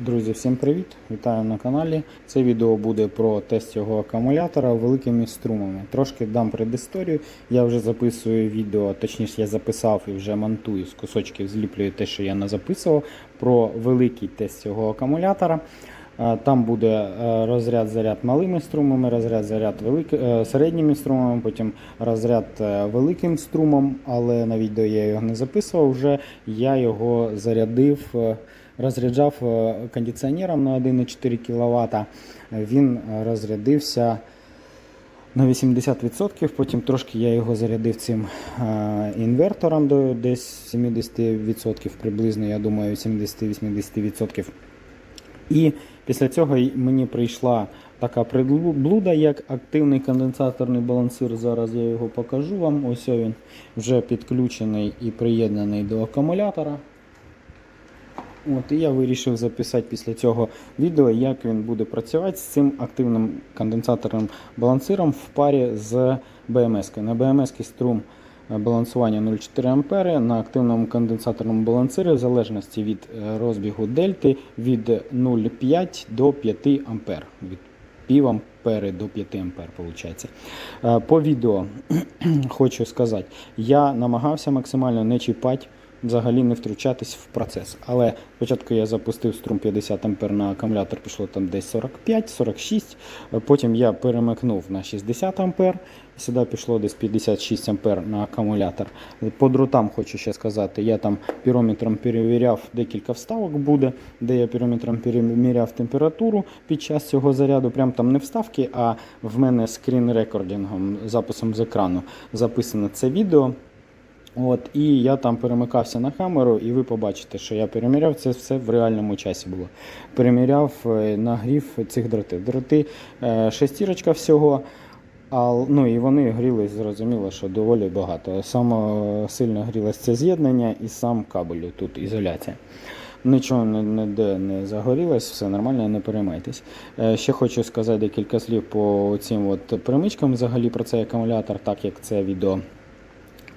Друзі, всім привіт! Вітаю на каналі. Це відео буде про тест цього акумулятора великими струмами. Трошки дам предісторію. Я вже записую відео, точніше, я записав і вже монтую з кусочків, зліплюю те, що я не записував, про великий тест цього акумулятора. Е, Там буде е, розряд заряд малими струмами, розряд заряд велик... е, середніми струмами, потім розряд великим струмом, але на відео я його не записував. Вже я його зарядив, розряджав е, кондиціонером на 1,4 кВт. Він е, розрядився на 80%, потім трошки я його зарядив цим е, інвертором до десь 70%, приблизно, я думаю, 70-80%. І після цього мені прийшла така приблуда, як активний конденсаторний балансир. Зараз я його покажу вам. Ось він вже підключений і приєднаний до акумулятора. От, і я вирішив записати після цього відео, як він буде працювати з цим активним конденсаторним балансиром в парі з БМС. На БМС струм е, балансування 0,4 А, на активному конденсаторному балансирі в залежності від е, розбігу дельти від 0,5 до 5 А. Від пів ампери до 5 ампер, виходить. Е, По відео хочу сказати, я намагався максимально не чіпати взагалі не втручатись в процес. Але спочатку я запустив струм 50 А на акумулятор, пішло там десь 45-46. Потім я перемикнув на 60 А. Сюди пішло десь 56 А на акумулятор. По дротам хочу ще сказати, я там пірометром перевіряв декілька вставок буде, де я пірометром переміряв температуру під час цього заряду. Прям там не вставки, а в мене скрін рекордингом, записом з екрану записано це відео. От, і я там перемикався на камеру, і ви побачите, що я переміряв це все в реальному часі було. Переміряв е, нагрів цих дротів. Дроти е, шестірочка всього. А, ну і вони грілись, зрозуміло, що доволі багато. Саме сильно грілось це з'єднання і сам кабель, тут ізоляція. Нічого не- ніде не загорілось, все нормально, не переймайтесь. Е, Ще хочу сказати декілька слів по цим от перемичкам взагалі про цей акумулятор, так як це відео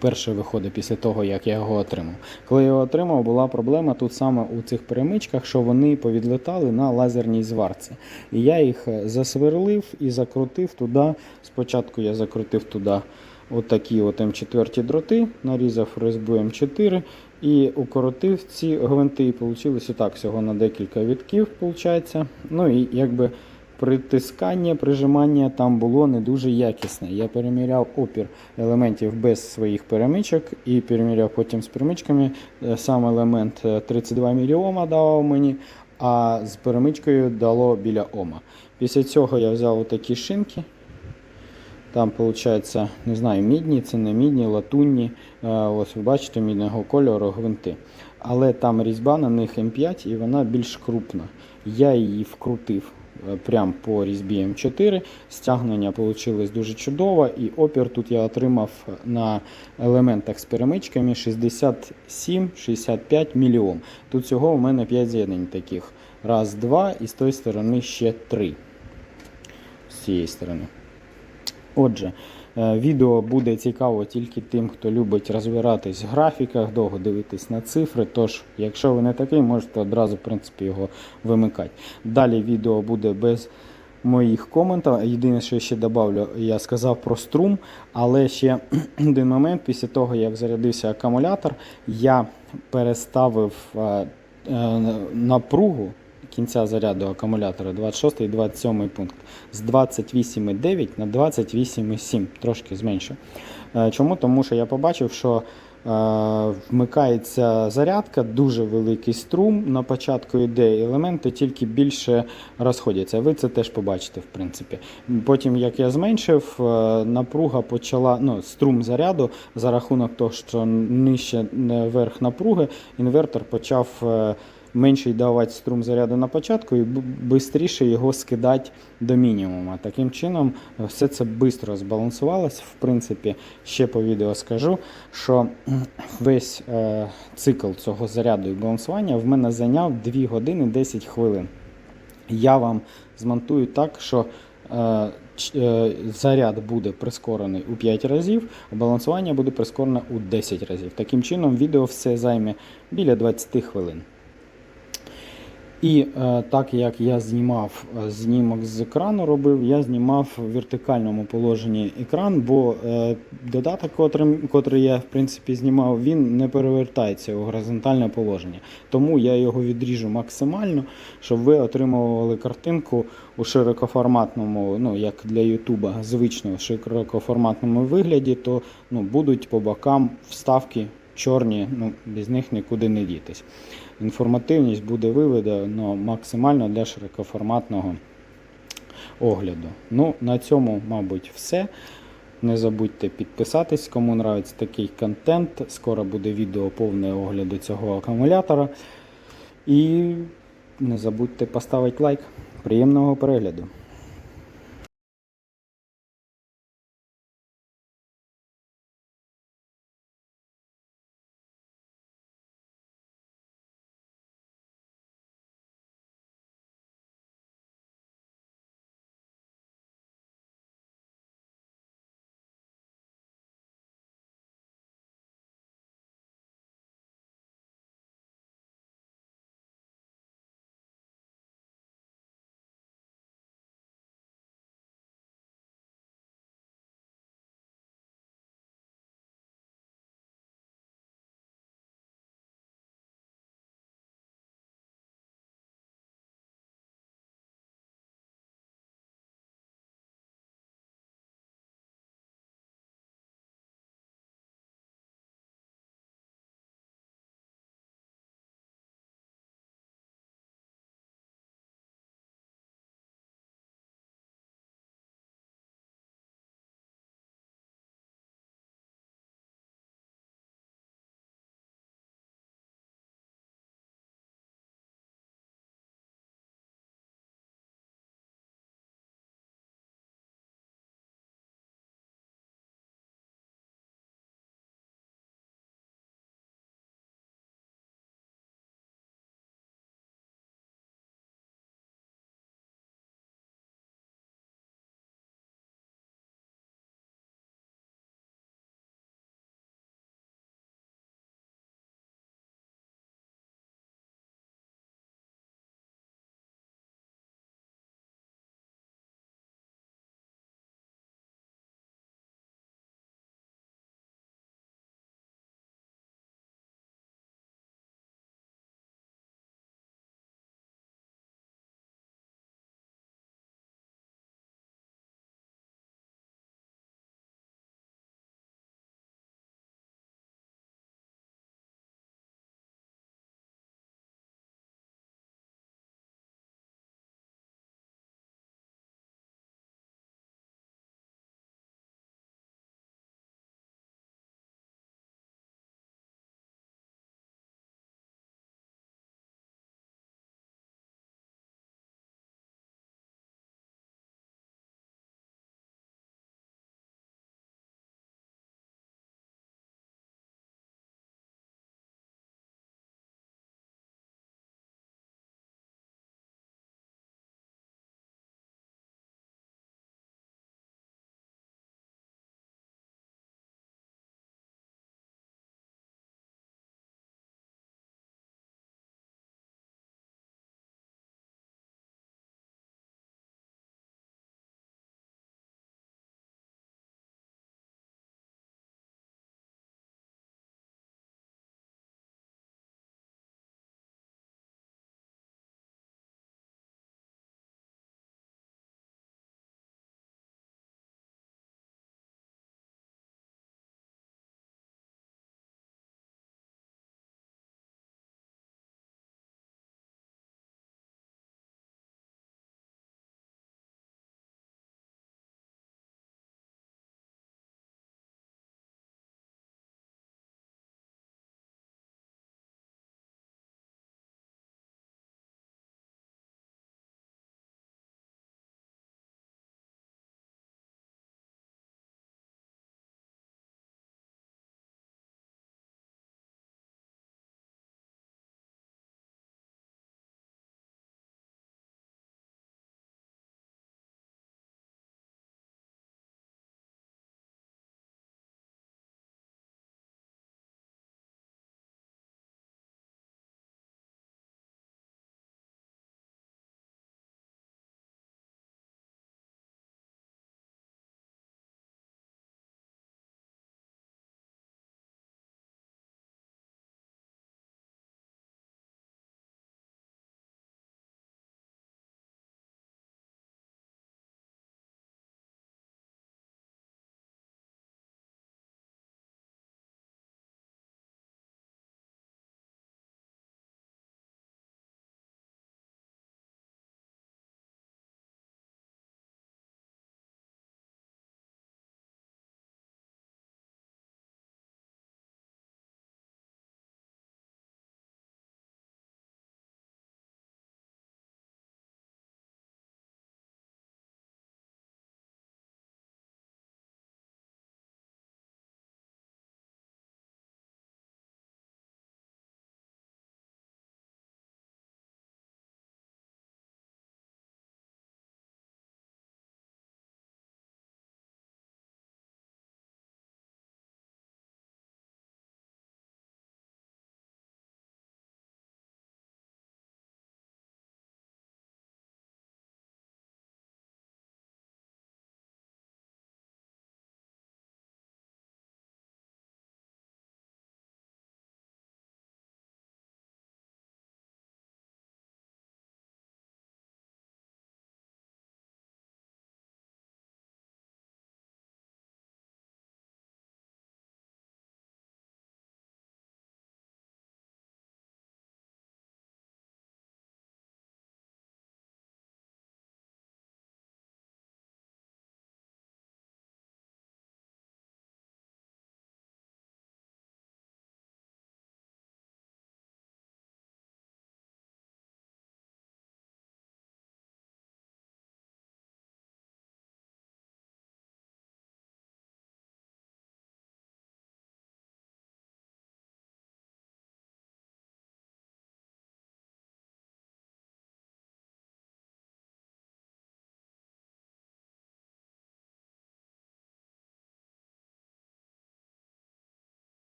перше виходить після того, як я його отримав. Коли я його отримав, була проблема тут саме у цих перемичках, що вони повідлетали на лазерній зварці. І я їх е, засверлив і закрутив туди. Спочатку я закрутив туди отакі от М4 дроти, нарізав РСБ М4 і укоротив ці гвинти. І вийшло так всього на декілька вітків. Виходить. Ну і якби притискання, прижимання там було не дуже якісне. Я переміряв опір елементів без своїх перемичок і переміряв потім з перемичками. Е, Сам елемент е, 32 мільйома давав мені, а з перемичкою дало біля Ома. Після цього я взяв такі шинки. Там, виходить, не знаю, мідні, це не мідні, латунні. Е, Ось ви бачите, мідного кольору гвинти. Але там різьба на них М5 і вона більш крупна. Я її вкрутив е, прямо по різьбі М4. Стягнення вийшло дуже чудово, і опір тут я отримав на елементах з перемичками 67-65 мільйом. Тут всього у мене 5 з'єднань таких. Раз, два, і з тої сторони ще три. З цієї сторони. Отже, е, відео буде цікаво тільки тим, хто любить розбиратись в графіках, довго дивитись на цифри. Тож, якщо ви не такий, можете одразу в принципі, його вимикати. Далі відео буде без моїх коментів. Єдине, що я ще додавлю, я сказав про струм, але ще один момент, після того, як зарядився акумулятор, я переставив е, е, напругу кінця заряду акумулятора 26 і 27 пункт з 28,9 на 28,7, трошки зменшив. Е, Чому? Тому що я побачив, що е, вмикається зарядка, дуже великий струм. На початку йде елементи тільки більше розходяться. Ви це теж побачите, в принципі. Потім, як я зменшив, е, напруга почала, ну, струм заряду за рахунок того, що нижче верх напруги, інвертор почав. Менший давати струм заряду на початку і швидше його скидати до мінімуму. Таким чином, все це швидко збалансувалося. В принципі, ще по відео скажу, що весь е, цикл цього заряду і балансування в мене зайняв 2 години 10 хвилин. Я вам змонтую так, що е, е, заряд буде прискорений у 5 разів, а балансування буде прискорене у 10 разів. Таким чином, відео все займе біля 20 хвилин. І е, так як я знімав е, знімок з екрану, робив, я знімав в вертикальному положенні екран, бо е, додаток, котрим, котрий я в принципі знімав, він не перевертається у горизонтальне положення. Тому я його відріжу максимально, щоб ви отримували картинку у широкоформатному, ну як для Ютуба, звично широкоформатному вигляді, то ну, будуть по бокам вставки чорні, ну без них нікуди не дітись. Інформативність буде виведена максимально для широкоформатного огляду. Ну, на цьому, мабуть, все. Не забудьте підписатись, кому нравиться такий контент. Скоро буде відео повне огляду цього акумулятора. І не забудьте поставити лайк. Приємного перегляду!